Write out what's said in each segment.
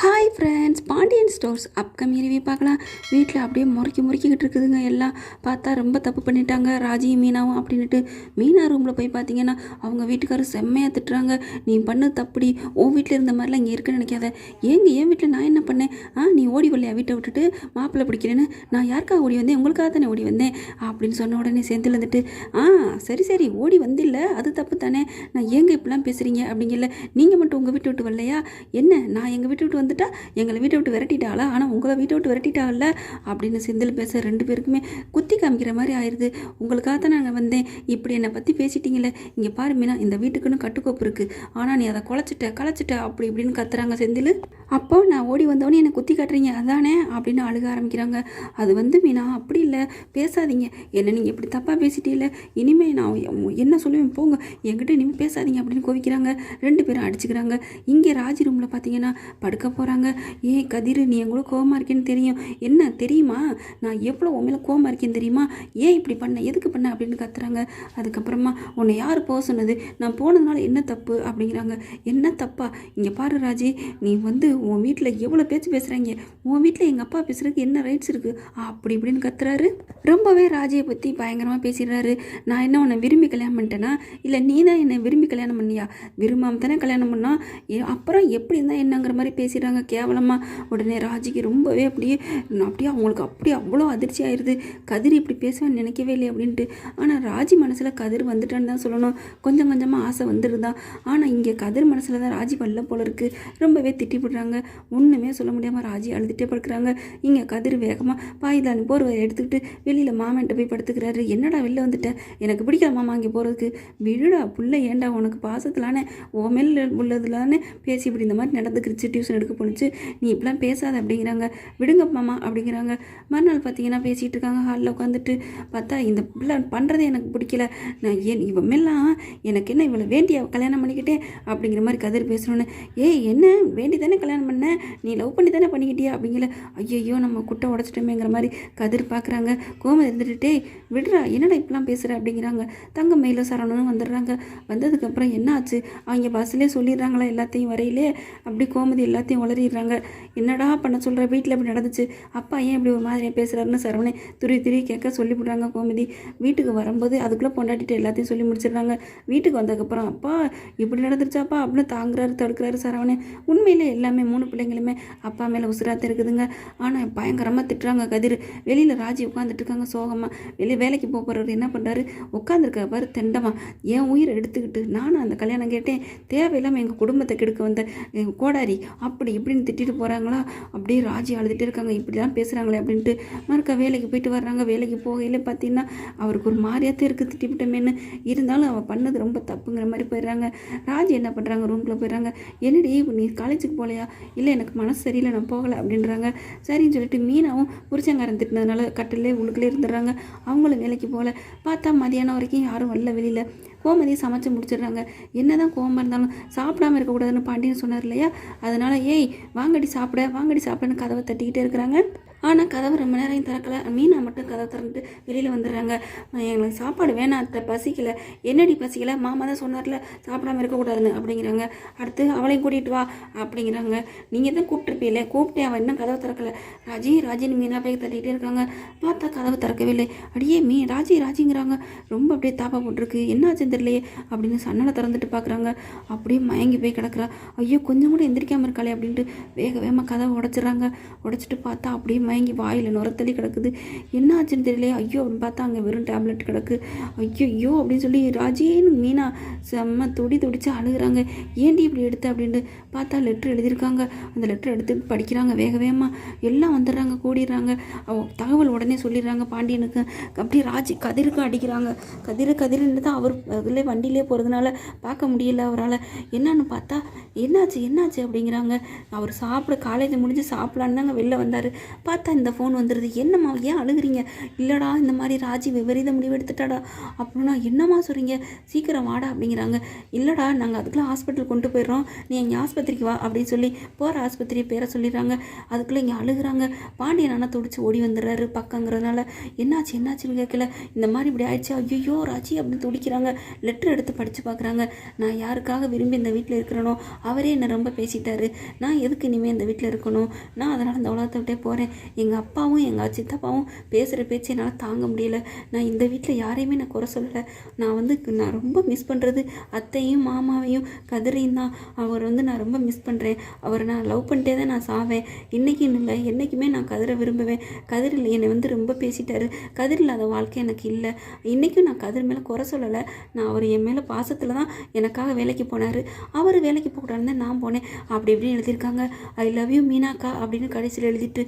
Hi friends Pandian stores upcoming review பார்க்கலாம். வீட்டில் அப்படியே முறுக்கி முறுக்கிக்கிட்டு இருக்குதுங்க எல்லாம். பார்த்தா ரொம்ப தப்பு பண்ணிட்டாங்க. ராஜியும் மீனாவும் அப்படின்ட்டு மீனா ரூமில் போய் பார்த்தீங்கன்னா அவங்க வீட்டுக்காரர் செம்மையாக திட்டுறாங்க. நீ பண்ண தப்புடி. உன் வீட்டில் இருந்த மாதிரிலாம் இங்கே இருக்குன்னு நினைக்காத. ஏங்க என் வீட்டில் நான் என்ன பண்ணேன்? ஆ நீ ஓடி வரலையா வீட்டை விட்டுட்டு மாப்பிள்ளை பிடிக்கிறேன்னு. நான் யாருக்காக ஓடி வந்தேன்? உங்களுக்காக தானே ஓடி வந்தேன்? அப்படின்னு சொன்ன உடனே சேர்ந்து வந்துட்டு ஆ சரி சரி ஓடி வந்தில்ல. அது தப்பு தானே. நான் ஏங்க இப்படிலாம் பேசுகிறீங்க அப்படிங்கல நீங்கள் மட்டும் உங்கள் வீட்டை விட்டு வரலையா? என்ன? நான் எங்கள் வீட்டு விட்டு வந்துட்டா எங்களை வீட்டை விட்டு விரட்டிட்டாளா? ஆனால் உங்களை வீட்டை விட்டு விரட்டிட்டாங்கல்ல அப்படின்னு செந்தில் பேச ரெண்டு பேருக்குமே குத்தி காமிக்கிற மாதிரி ஆயிடுது உங்களுக்காக தான் நாங்கள் வந்தேன். இப்படி என்னை பற்றி பேசிட்டீங்களே இங்கே பாரு மீனா இந்த வீட்டுக்குன்னு கட்டுக்கோப்பு இருக்குது ஆனால் நீ அதை குலைச்சிட்ட களைச்சிட்ட அப்படி இப்படின்னு கத்துறாங்க செந்தில். அப்போ நான் ஓடி வந்தவொடனே என்னை குத்தி காட்டுறீங்க. அதானே? அப்படின்னு அழுக ஆரம்பிக்கிறாங்க. அது வந்து மீனா அப்படி இல்லை. பேசாதீங்க. என்ன நீங்கள் இப்படி தப்பாக பேசிட்டீல இனிமே நான் என்ன சொல்லுவேன் போங்க. என்கிட்ட இனிமேல் பேசாதீங்க அப்படின்னு கோவிக்கிறாங்க. ரெண்டு பேரும் அடிச்சுக்கிறாங்க. இங்கே ராஜி ரூமில் பார்த்தீங்கன்னா படுக்க போகிறாங்க ஏன் கதிர் நீ என் கூட கோவமாக இருக்கேன்னு தெரியும். என்ன தெரியுமா? நான் எவ்வளோ உன் மேலே கோவமாக இருக்கேன்னு தெரியுமா? ஏன் இப்படி பண்ண? எதுக்கு பண்ண? அப்படின்னு கத்துறாங்க. அதுக்கப்புறமா உன்னை யார் போக சொன்னது? நான் போனதுனால என்ன தப்பு? அப்படிங்கிறாங்க. என்ன தப்பா? இங்கே பாரு ராஜி நீ வந்து உன் வீட்டில் எவ்வளோ பேச்சு பேசுகிறாங்க உன் வீட்டில் எங்கள் அப்பா பேசுகிறதுக்கு என்ன ரைட்ஸ் இருக்குது அப்படி இப்படின்னு கத்துறாரு. ரொம்பவே ராஜியை பற்றி பயங்கரமாக பேசிடுறாரு. நான் என்ன உன்னை விரும்பி கல்யாணம் பண்ணிட்டேனா? இல்லை நீ தான் என்னை விரும்பி கல்யாணம் பண்ணியா? விரும்பாம தானே கல்யாணம் பண்ணா அப்புறம் எப்படி இருந்தால் என்னங்கிற மாதிரி பேசிடுறாங்க கேவலமாக உடனே ராஜிக்கு ரொம்பவே அப்படியே அப்படியே அவங்களுக்கு அப்படியே அவ்வளோ அதிர்ச்சி ஆயிடுது கதிர் இப்படி பேசுவேன்னு நினைக்கவே இல்லை அப்படின்ட்டு. ஆனால் ராஜி மனசில் கதிர் வந்துட்டான்னு தான் சொல்லணும். கொஞ்சம் கொஞ்சமாக ஆசை வந்துடுதா ஆனால் இங்கே கதிர் மனசில் தான் ராஜி வரல போல இருக்குது ரொம்பவே திட்டிவிடுறாங்க. ஒன்றுமே சொல்ல முடியாமல் ராஜி அழுதுகிட்டே படுக்கிறாங்க. இங்கே கதிர் வேகமாக பாய்தான் போர்வை எடுத்துக்கிட்டு வெளியில் மாமன்ட்ட போய் படுத்துக்கிறாரு. என்னடா வெளில வந்துட்டேன் எனக்கு பிடிக்கல மாமா இங்கே போகிறதுக்கு விழுடா புள்ள ஏன்டா உனக்கு பாசத்திலானே? உன் மேல உள்ளதுலானே? பேசி இப்படி இந்த மாதிரி நடந்துக்கிருச்சு. டியூஷன் எடுக்க போணுச்சு. நீ இப்படிலாம் பேசாத அப்படிங்கிறாங்க. விடுங்க மாமா அப்படிங்கிறாங்க. மறுநாள் பார்த்தீங்கன்னா பேசிகிட்டு இருக்காங்க. ஹாலில் உட்காந்துட்டு பார்த்தா இந்த பிள்ளை பண்ணுறதே எனக்கு பிடிக்கல. நான் ஏன் இவன் எனக்கு என்ன இவளை வேண்டிய கல்யாணம் பண்ணிக்கிட்டேன் அப்படிங்கிற மாதிரி கதிர் பேசணுன்னு ஏய் என்ன? வேண்டி தானே கல்யாணம் பண்ண? நீ லவ் பண்ணி தானே பண்ணிக்கிட்டியா அப்படிங்கிற. ஐயையோ நம்ம குட்டை உடச்சிட்டோமேங்கிற மாதிரி கதிர் பார்க்குறாங்க கோமதி இருந்துட்டு விடுறா என்னடா இப்படிலாம் பேசுகிற அப்படிங்கிறாங்க. தங்க மெயில சரவணனும் வந்துடுறாங்க. வந்ததுக்கப்புறம் என்ன ஆச்சு அவங்க பஸ்லேயே சொல்லிடுறாங்களா எல்லாத்தையும் வரையிலே? அப்படி கோமதி எல்லாத்தையும் உளறிடுறாங்க என்னடா பண்ண சொல்கிற வீட்டில் இப்படி நடந்துச்சு. அப்பா ஏன் இப்படி ஒரு மாதிரியாக பேசுகிறாருன்னு சரவணே துருவி துருவி கேட்க சொல்லிவிடுறாங்க கோமதி. வீட்டுக்கு வரும்போது அதுக்குள்ளே பொண்டாட்டிட்டு எல்லாத்தையும் சொல்லி முடிச்சிடுறாங்க. வீட்டுக்கு வந்ததுக்கப்புறம் அப்பா இப்படி நடந்துருச்சாப்பா? அப்படின்னு தாங்குறாரு தடுக்கிறாரு சரவணே. உண்மையிலே எல்லாமே மூணு பிள்ளைங்களுமே அப்பா மேலே உசுராத்த இருக்குதுங்க. ஆனால் பயங்கரமாக திட்டுறாங்க கதிர். வெளியில் ராஜி உட்காந்துட்டு இருக்காங்க சோகமாக வெளியே வேலைக்கு போக போகிறவர் என்ன பண்ணுறாரு உட்காந்துருக்க பாரு தெண்டமா. என் உயிரை எடுத்துக்கிட்டு நானும் அந்த கல்யாணம் கேட்டேன். தேவையில்லாமல் எங்கள் குடும்பத்தை கெடுக்க வந்த கோடாரி அப்படி இப்படின்னு திட்டிட்டு போகிறாங்களா அப்படியே ராஜி அழுதுகிட்டே இருக்காங்க. இப்படிலாம் பேசுகிறாங்களே அப்படின்ட்டு மறுக்கா வேலைக்கு போயிட்டு வர்றாங்க. வேலைக்கு போகையில பார்த்தீங்கன்னா அவருக்கு ஒரு மாதிரியாத்தான் இருக்குது திட்டிவிட்டமேன்னு இருந்தாலும் அவள் பண்ணது ரொம்ப தப்புங்கிற மாதிரி போயிடுறாங்க. ராஜி என்ன பண்ணுறாங்க ரூம்குள்ளே போயிடுறாங்க. என்னடி நீ காலேஜுக்கு போகலையா இல்லை எனக்கு மனசு சரியில்லை நான் போகலை அப்படின்றாங்க. சரின்னு சொல்லிட்டு மீனாவும் புருஷங்காரன் திட்டினதுனால கட்டிலே உள்ளுக்குள்ளே இருந்துடுறாங்க. அவங்களும் வேலைக்கு போகல. பார்த்தா மதியானம் வரைக்கும் யாரும் வரல வெளியில். கோமதி சமைச்சு முடிச்சிடுறாங்க. என்னதான் கோவமாக இருந்தாலும் சாப்பிடாம இருக்கக்கூடாதுன்னு பாண்டியன் சொன்னார் இல்லையா? அதனால ஏய் வாங்கடி சாப்பிட வாங்கடி சாப்பிடன்னு கதவை தட்டிக்கிட்டே இருக்கிறாங்க. ஆனால் கதவை ரொம்ப நேரம் திறக்கல? மீனா மட்டும் கதவை திறந்துட்டு வெளியில் வந்துடுறாங்க. எங்களுக்கு சாப்பாடு வேணாம் அத்தை. பசிக்கல. என்னடி பசிக்கல? மாமா தான் சொன்னார்ல சாப்பிடாம இருக்கக்கூடாதுன்னு அப்படிங்கிறாங்க. அடுத்து அவளையும் கூட்டிகிட்டு வா அப்படிங்கிறாங்க. நீங்கள் தான் கூப்பிட்டுருப்பீல கூப்பிட்டேன். அவன் இன்னும் கதவை திறக்கல. ராஜி ராஜின்னு மீனா போய் தட்டிகிட்டே இருக்காங்க. பார்த்தா கதவை திறக்கவே இல்லை அடியே மீ ராஜி ராஜிங்கிறாங்க. ரொம்ப அப்படியே தாப்பா போட்டிருக்கு. என்னாச்சுன்னு தெரியலையே அப்படின்னு சன்னலை திறந்துட்டு பார்க்குறாங்க. அப்படியே மயங்கி போய் கிடக்குறா. ஐயோ கொஞ்சம் கூட எந்திரிக்காம இருக்காளே அப்படின்ட்டு வேக வேகமாக கதவை உடைச்சிடுறாங்க. உடச்சிட்டு பார்த்தா அப்படியே மயங்கி வாயில் நுரத்தள்ளி கிடக்குது. என்ன ஆச்சுன்னு தெரியலையே. ஐயோ அப்படின்னு பார்த்தா அங்கே வெறும் டேப்லெட் கிடக்கு. ஐயோ ஐயோ அப்படின்னு சொல்லி ராஜேன்னு மீனா செம்ம துடி துடிச்சு அழுகுறாங்க. ஏண்டி இப்படி எடுத்த அப்படின்ட்டு பார்த்தா லெட்ரு எழுதியிருக்காங்க. அந்த லெட்ரு எடுத்து படிக்கிறாங்க வேக வேகமாக எல்லாம் வந்துடுறாங்க கூடிடுறாங்க. தகவல் உடனே சொல்லிடுறாங்க பாண்டியனுக்கு. அப்படியே ராஜி கதிருக்கு அடிக்கிறாங்க. கதிரு கதிருன்னு தான் அவர் அதிலே வண்டியிலே போகிறதுனால பார்க்க முடியல அவரால். என்னன்னு பார்த்தா என்னாச்சு என்னாச்சு? அப்படிங்கிறாங்க. அவர் சாப்பிட காலேஜ் முடிஞ்சு சாப்பிடலான்னு தாங்க வெளில வந்தார். பார்த்தா பார்த்தா இந்த ஃபோன் வந்துடுது என்னம்மா ஏன் அழுகுறீங்க? இல்லைடா இந்த மாதிரி ராஜி விபரீத முடிவு எடுத்துட்டாடா. அப்படின்னா என்னம்மா சொல்கிறீங்க சீக்கிரம் வாடா அப்படிங்கிறாங்க. இல்லைடா நாங்கள் அதுக்குள்ளே ஹாஸ்பிட்டல் கொண்டு போயிடுறோம். நீ எங்கள் ஆஸ்பத்திரிக்கு வா அப்படின்னு சொல்லி போகிற ஆஸ்பத்திரி பேரை சொல்லிடுறாங்க. அதுக்குள்ளே இங்கே அழுகுறாங்க. பாண்டியன் ஆனால் துடிச்சு ஓடி வந்துடுறாரு பக்கங்கிறதுனால. என்னாச்சு என்னாச்சுன்னு கேட்கல. இந்த மாதிரி இப்படி ஆயிடுச்சு? ஐயோ ராஜி அப்படின்னு துடிக்கிறாங்க. லெட்டர் எடுத்து படித்து பார்க்குறாங்க. நான் யாருக்காக விரும்பி இந்த வீட்டில் இருக்கிறேனோ அவரே என்னை ரொம்ப பேசிட்டாரு. நான் எதுக்கு இனிமேல் இந்த வீட்டில் இருக்கணும்? நான் அதனால் இந்த உலகத்தை விட்டே போகிறேன் எங்கள் அப்பாவும் எங்கள் சித்தப்பாவும் பேசுகிற பேச்சு என்னால் தாங்க முடியல. நான் இந்த வீட்டில் யாரையுமே நான் குறை சொல்லலை. நான் வந்து நான் ரொம்ப மிஸ் பண்ணுறது அத்தையும் மாமாவையும் கதிரையும் தான். அவர் வந்து நான் ரொம்ப மிஸ் பண்ணுறேன் அவரை நான் லவ் பண்ணிட்டே தான் நான் சாவேன். இன்றைக்கின்னு இல்லை என்றைக்குமே நான் கதிரை விரும்புவேன். கதிரில் என்னை வந்து ரொம்ப பேசிட்டாரு. கதிர் இல்லாத வாழ்க்கை எனக்கு இல்லை. இன்றைக்கும் நான் கதிர் மேலே குறை சொல்லலை. நான் அவர் என் மேலே பாசத்தில் தான் எனக்காக வேலைக்கு போனார். அவர் வேலைக்கு போகக்கூடாதுன்னு தான் நான் போனேன். அப்படி இப்படின்னு எழுதியிருக்காங்க. ஐ லவ் யூ மீனாக்கா அப்படின்னு கடைசியில் எழுதிட்டு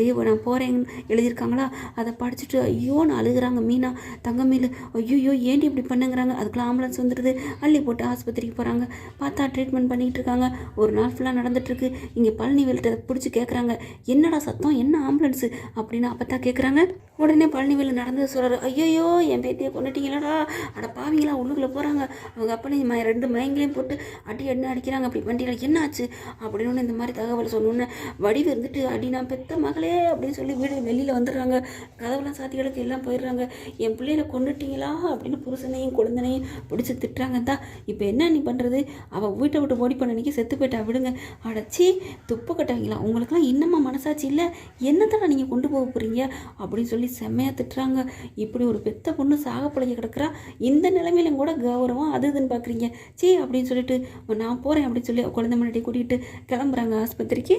அப்படியே நான் போகிறேன்னு எழுதியிருக்காங்களா? அதை படிச்சுட்டு ஐயோன்னு அழுகிறாங்க அழுகுறாங்க. மீனா தங்கமேலு ஐயோ ஏன்டி இப்படி பண்ணுங்கிறாங்க? அதுக்கெலாம் ஆம்புலன்ஸ் வந்துடுது. அள்ளி போட்டு ஆஸ்பத்திரிக்கு போகிறாங்க பார்த்தா ட்ரீட்மெண்ட் பண்ணிகிட்டு இருக்காங்க. ஒரு நாள் ஃபுல்லாக நடந்துட்டுருக்கு. இங்கே பழனி வெளியில் பிடிச்சி கேட்குறாங்க என்னடா சத்தம்? என்ன ஆம்புலன்ஸு அப்படின்னு அப்போ தான் கேட்குறாங்க உடனே பழனிவேலு நடந்து சொல்கிறாரு ஐயோ என் பேத்தியை கொண்டுட்டீங்களடா அட பாவிங்களா உள்ளுக்குள்ளே போகிறாங்க அவங்க அப்பனையும் ரெண்டு மயங்களையும் போட்டு அடி அடி அடிக்கிறாங்க? அப்படி வண்டியில் என்ன ஆச்சு அப்படின்னு ஒன்று இந்த மாதிரி தகவல் சொன்னோன்னே வடிவு இருந்துட்டு அடி நான் பெத்த மகளே அப்படின்னு சொல்லி வீடு வெளியில் வந்துடுறாங்க. கதவுலாம் சாத்திகளுக்கு எல்லாம் போயிடுறாங்க. என் பிள்ளையில கொண்டுட்டீங்களா அப்படின்னு புருஷனையும் குழந்தனையும் பிடிச்சி திட்டுறாங்க தான் இப்போ என்ன நீ பண்ணுறது அவள் வீட்டை விட்டு ஓடி பண்ண அன்னைக்கு செத்து போயிட்டா விடுங்க. அடைச்சி துப்பு கட்டாங்களா உங்களுக்குலாம் இன்னமும் மனசாட்சி இல்லை? என்னத்தான் நீங்கள் கொண்டு போக போகிறீங்க அப்படின்னு சொல்லி செம்மையாக திட்டுறாங்க. இப்படி ஒரு பெத்த பொண்ணு சாகப்பழைய கிடக்குறா. இந்த நிலைமையிலும் கூட கௌரவம் அது இதுன்னு பார்க்குறீங்க சீ அப்படின்னு சொல்லிட்டு நான் போகிறேன் அப்படின்னு சொல்லி குழந்தை முன்னாடி கூட்டிகிட்டு கிளம்புறாங்க ஆஸ்பத்திரிக்கு.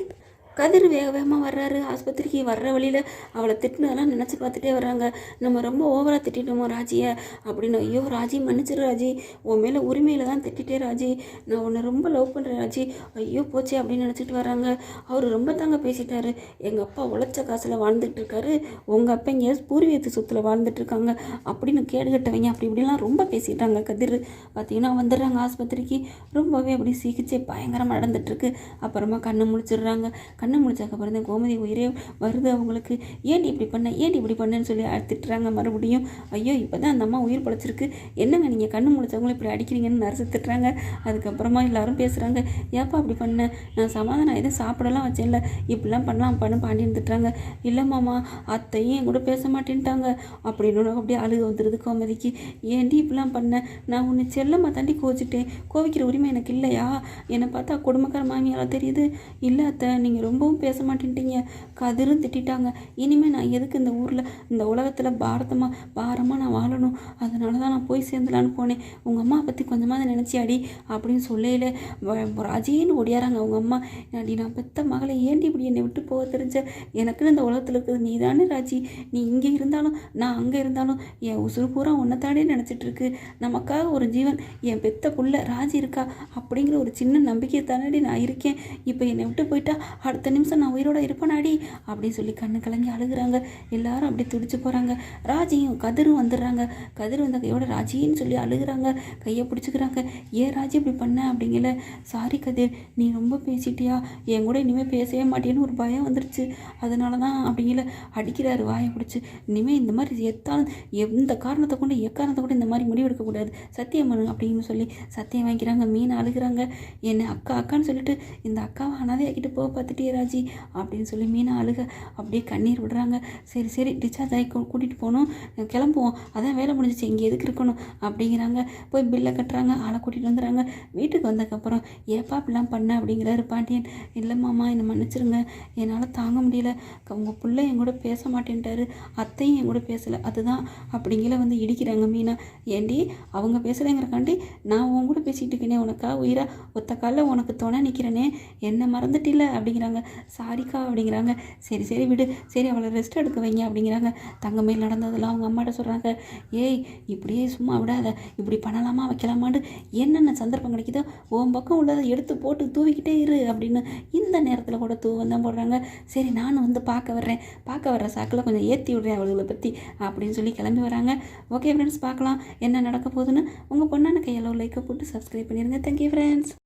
கதிர் வேக வேகமாக வர்றாரு. ஆஸ்பத்திரிக்கு வர்ற வழியில் அவளை திட்டினதெல்லாம் நினச்சி பார்த்துட்டே வர்றாங்க. நம்ம ரொம்ப ஓவராக திட்டிட்டோமோ ராஜியை? அப்படின்னு ஐயோ ராஜி மன்னிச்சிரு ராஜி. உன் மேலே உரிமையில் தான் திட்டிட்டே ராஜி. நான் உன்னை ரொம்ப லவ் பண்ணுறேன் ராஜி. ஐயோ போச்சே அப்படின்னு நினச்சிட்டு வராங்க அவர் ரொம்ப தாங்க பேசிட்டாரு. எங்கள் அப்பா உழைச்ச காசில் வாழ்ந்துட்டு இருக்காரு. உங்கள் அப்பா இங்கே பூர்வீகத்து சொத்தில் வாழ்ந்துட்டு இருக்காங்க. அப்படின்னு கேடுகட்டவங்க அப்படி இப்படிலாம் ரொம்ப பேசிட்டாங்க கதிர். பார்த்தீங்கன்னா வந்துடுறாங்க ஆஸ்பத்திரிக்கு. ரொம்பவே அப்படி சிகிச்சை பயங்கரமாக நடந்துட்டுருக்கு அப்புறமா கண்ணு முழிச்சிடுறாங்க. கண்ணை முழிச்சதுக்கப்புறம் தான் கோமதி உயிரே வருது அவங்களுக்கு. ஏன்டி இப்படி பண்ண? ஏன்டி இப்படி பண்ணேன்னு சொல்லி திட்டுறாங்க மறுபடியும். ஐயோ இப்போ தான் அந்த அம்மா உயிர் பழச்சிருக்கு என்னங்க நீங்கள் கண்ணு முழிச்சவங்களும் இப்படி அடிக்கிறீங்கன்னு நர்ஸு திட்டுறாங்க. அதுக்கப்புறமா எல்லாரும் பேசுகிறாங்க ஏப்பா அப்படி பண்ண? நான் சமாதானம் எதுவும் சாப்பிடலாம் வச்சேன்ல. இப்படிலாம் பண்ணலாம் பண்ணு பாண்டியன் திட்டுறாங்க. இல்லை மாமா அத்தையும் என் கூட பேச மாட்டேன்ட்டாங்க. அப்படின்னு அப்படியே அழுக வந்துடுது கோமதிக்கு. ஏன்டி இப்படிலாம் பண்ண? நான் உன்னை செல்லமாக தாண்டி கோச்சிட்டேன் கோவிக்கிற உரிமை எனக்கு இல்லையா? என்னை பார்த்தா குடும்பக்கார மாமியாலாம் தெரியுது. இல்லை அத்தை நீங்கள் ரொம்பவும் பேச மாட்டேன்ட்டீங்க கதிரும் திட்டிட்டாங்க. இனிமேல் நான் எதுக்கு இந்த ஊரில் இந்த உலகத்தில் பாரதமாக பாரமாக நான் வாழணும்? அதனால தான் நான் போய் சேர்ந்துலான்னு போனேன். உங்கள் அம்மா பற்றி கொஞ்சமாக நினச்சி அடி அப்படின்னு சொல்லையில் ராஜேன்னு ஓடியாராங்க. அவங்க அம்மா அடி நான் பெத்த மகளை ஏண்டி இப்படி என்னை விட்டு போக தெரிஞ்ச? எனக்குன்னு இந்த உலகத்தில் இருக்குது. நீ தானே ராஜி. நீ இங்கே இருந்தாலும் நான் அங்கே இருந்தாலும் என் உசுறு பூரா உன்னைத்தானே நினச்சிட்ருக்கு. நமக்காக ஒரு ஜீவன் என் பெத்த புள்ள ராஜி இருக்கா? அப்படிங்கிற ஒரு சின்ன நம்பிக்கையை தானடி நான் இருக்கேன். இப்போ என்னை விட்டு போயிட்டா அடுத்த பத்து நிமிஷம் நான் உயிரோட இருப்பேனாடி அப்படின்னு சொல்லி கண்ணு கலங்கி அழுகுறாங்க. எல்லாரும் அப்படி துடிச்சு போகிறாங்க ராஜியும் கதிரும் வந்துடுறாங்க. கதிர் வந்த கையோட ராஜின்னு சொல்லி அழுகுறாங்க. கையை பிடிச்சிக்கிறாங்க. ஏன் ராஜி இப்படி பண்ண? அப்படிங்கல. சாரி கதிர் நீ ரொம்ப பேசிட்டியா? என் கூட இனிமேல் பேசவே மாட்டேன்னு ஒரு பயம் வந்துருச்சு. அதனால தான் அப்படிங்கல. அடிக்கிறாரு வாயை பிடிச்சி. இனிமேல் இந்த மாதிரி எத்தாலும் எந்த காரணத்தை கொண்டு எக்காரணத்தை கூட இந்த மாதிரி முடிவெடுக்கக்கூடாது சத்தியம் பண்ணுங்க அப்படின்னு சொல்லி சத்தியம் வாங்கிக்கிறாங்க. மீன் அழுகிறாங்க. என்னை அக்கா அக்கான்னு சொல்லிட்டு இந்த அக்காவை அனாதையாக்கிட்டு போக பார்த்துட்டே ராஜி அப்படின்னு சொல்லி மீனா அழுக அப்படியே கண்ணீர் விடுறாங்க. சரி சரி டிஸ்சார்ஜ் ஆகி கூட்டிகிட்டு போகணும். கிளம்புவோம். அதான் வேலை முடிஞ்சிச்சு. இங்கே எதுக்கு இருக்கணும்? அப்படிங்கிறாங்க. போய் பில்லை கட்டுறாங்க. ஆளை கூட்டிகிட்டு வந்துடுறாங்க. வீட்டுக்கு வந்ததுக்கப்புறம் ஏப்பா அப்படிலாம் பண்ண? அப்படிங்கிறாரு பாண்டியன். இல்லை மாமா என்னை மன்னிச்சிருங்க. என்னால் தாங்க முடியல. உங்கள் பிள்ளை என் கூட பேச மாட்டேன்ட்டாரு. அத்தையும் என் கூட பேசலை. அதுதான் அப்படிங்கிற வந்து இடிக்கிறாங்க மீனா. ஏண்டி அவங்க பேசலைங்கிறக்காண்டி நான் உன் கூட பேசிகிட்டு இருக்கேனே. உனக்கா உயிரா? ஒத்த காலில் உனக்கு துணை நிற்கிறேனே என்ன மறந்துட்டில்ல? அப்படிங்கிறாங்க. சாரிக்கா அப்படிங்கிறாங்க. சரி சரி விடு. சரி அவளை ரெஸ்ட் எடுக்க வைங்க அப்படிங்கிறாங்க. தங்கமே நடந்ததெல்லாம் அவங்க அம்மாட்ட சொல்கிறாங்க ஏய் இப்படியே சும்மா விடாத. இப்படி பண்ணலாமா வைக்கலாமான்னு என்னென்ன சந்தர்ப்பம் கிடைக்குதோ உன் பக்கம் உள்ளதை எடுத்து போட்டு தூவிக்கிட்டே இரு அப்படின்னு இந்த நேரத்தில் கூட தூவம் தான் போடுறாங்க. சரி நானும் வந்து பார்க்க வர்றேன். பார்க்க வர்ற சாக்கில் கொஞ்சம் ஏற்றி விடுறேன் அவளுகளை பற்றி அப்படின்னு சொல்லி கிளம்பி வராங்க. ஓகே ஃப்ரெண்ட்ஸ் பார்க்கலாம். என்ன நடக்க போகுதுன்னு உங்கள் பொண்ணான கையில் லைக்கை போட்டு சப்ஸ்கிரைப் பண்ணிடுங்க தேங்க்யூ ஃப்ரெண்ட்ஸ்